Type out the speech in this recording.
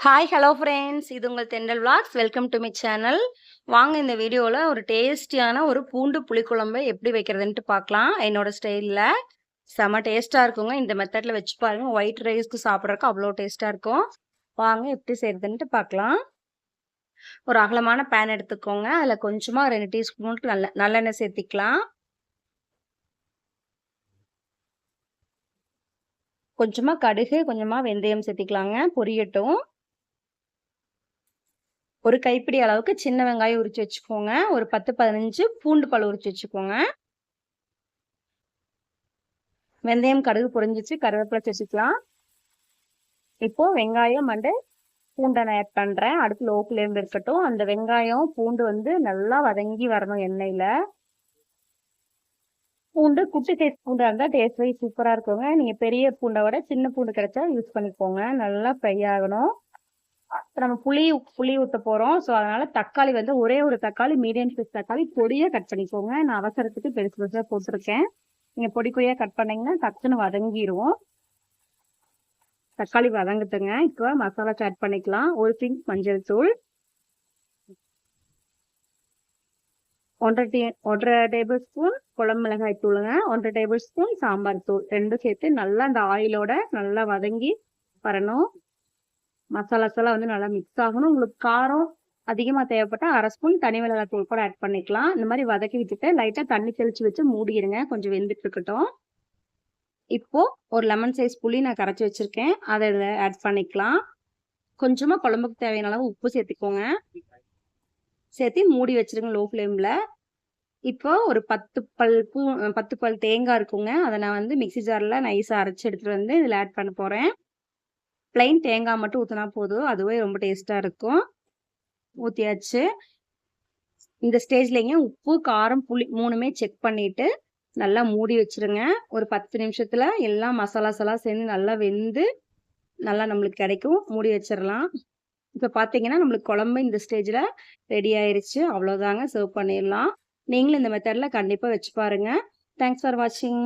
Hi hello friends இது உங்கள் தெண்டல் vlogs welcome to my channel வாங்க இந்த வீடியோவில் ஒரு டேஸ்டியான ஒரு பூண்டு புளிக்குழம்பு எப்படி வைக்கிறதுன்ட்டு பார்க்கலாம். என்னோட ஸ்டைலில் செம டேஸ்ட்டாக இருக்குங்க. இந்த மெத்தடில் வச்சு பாருங்கள் ஒயிட் ரைஸ்க்கு சாப்பிட்றதுக்கு அவ்வளோ டேஸ்ட்டாக இருக்கும். வாங்க எப்படி செய்யறதுன்ட்டு பார்க்கலாம். ஒரு அகலமான பேன் எடுத்துக்கோங்க. அதில் கொஞ்சமாக ரெண்டு டீஸ்பூனுக்கு நல்ல நல்லெண்ணெய் சேர்த்திக்கலாம். கொஞ்சமாக கடுகு கொஞ்சமாக வெந்தயம் சேர்த்திக்கலாங்க. பொரியட்டும். ஒரு கைப்பிடி அளவுக்கு சின்ன வெங்காயம் உரிச்சு வச்சுக்கோங்க. ஒரு பத்து பதினஞ்சு பூண்டு பழம் உரிச்சு வச்சுக்கோங்க. வெந்தயம் கடுகு புரிஞ்சிச்சு. கருவேப்பிலை வச்சுக்கலாம். இப்போ வெங்காயம் வந்து பூண்டை நான் ஆட் பண்ணுறேன் அடுத்து லோ இருக்கட்டும். அந்த வெங்காயம் பூண்டு வந்து நல்லா வதங்கி வரணும் எண்ணெயில். பூண்டு குட்டி சைஸ் பூண்டாக இருந்தால் டேஸ்ட் வைஸ் சூப்பராக இருக்குங்க. நீங்கள் பெரிய பூண்டை விட சின்ன பூண்டு கிடைச்சா யூஸ் பண்ணிக்கோங்க. நல்லா ஃப்ரை ஆகணும். நம்ம புளி புளி ஊற்ற போகிறோம் ஸோ அதனால் தக்காளி வந்து ஒரே ஒரு தக்காளி மீடியம் சைஸ் தக்காளி பொடியாக கட் பண்ணிக்கோங்க. நான் அவசரத்துக்கு பெருசு பெருசாக போட்டிருக்கேன். நீங்கள் பொடி பொடியாக கட் பண்ணிங்கன்னா டக்குன்னு வதங்கிடுவோம் தக்காளி வதங்குதுங்க இப்போ மசாலா ஆட் பண்ணிக்கலாம். ஒரு பிங்க் மஞ்சள் தூள். ஒன்றரை டீ ஒன்றரை டேபிள் ஸ்பூன் குழம்பு மிளகாய் தூளுங்க. ஒன்றரை டேபிள் ஸ்பூன் சாம்பார் தூள். ரெண்டும் சேர்த்து நல்லா அந்த ஆயிலோட நல்லா வதங்கி வரணும். மசாலாஸ் எல்லாம் வந்து நல்லா மிக்ஸ் ஆகணும். உங்களுக்கு காரம் அதிகமாக தேவைப்பட்டால் அரை ஸ்பூன் தனி மிளகாய் தூள் கூட ஆட் பண்ணிக்கலாம். இந்த மாதிரி வதக்கி விட்டுட்டு லைட்டாக தண்ணி தெளித்து வச்சு மூடிடுங்க. கொஞ்சம் வெந்துட்டு இருக்கட்டும் இப்போ ஒரு லெமன் சைஸ் புளி நான் கரைச்சி வச்சுருக்கேன். அதை இதில் ஆட் பண்ணிக்கலாம். கொஞ்சமாக குழம்புக்கு தேவையான அளவு உப்பு சேர்த்துக்கோங்க. சேர்த்து மூடி வச்சிருங்க லோ. ஃப்ளேமில் இப்போ ஒரு பத்து பல் பூ பத்து பல் தேங்காய் இருக்குங்க. அதை நான் வந்து மிக்சி ஜாரில் நைஸாக அரைச்சி எடுத்துகிட்டு வந்து இதில் ஆட் பண்ண போகிறேன் ப்ளைன் தேங்காய் மட்டும் ஊற்றினா போதும். அதுவே ரொம்ப டேஸ்ட்டாக இருக்கும். ஊற்றியாச்சு இந்த ஸ்டேஜ்லேங்க உப்பு காரம் புளி மூணுமே செக் பண்ணிவிட்டு நல்லா மூடி வச்சுருங்க. ஒரு பத்து நிமிஷத்தில் எல்லாம் மசாலாஸ் எல்லாம் சேர்ந்து நல்லா வெந்து நல்லா நம்மளுக்கு கிடைக்கும். மூடி வச்சிடலாம் இப்போ பார்த்தீங்கன்னா நம்மளுக்கு குழம்பு இந்த ஸ்டேஜில் ரெடி ஆயிடுச்சு அவ்வளோதாங்க சர்வ் பண்ணிடலாம் நீங்களும் இந்த மெத்தடில் கண்டிப்பாக வச்சு பாருங்கள் தேங்க்ஸ் ஃபார் வாட்சிங்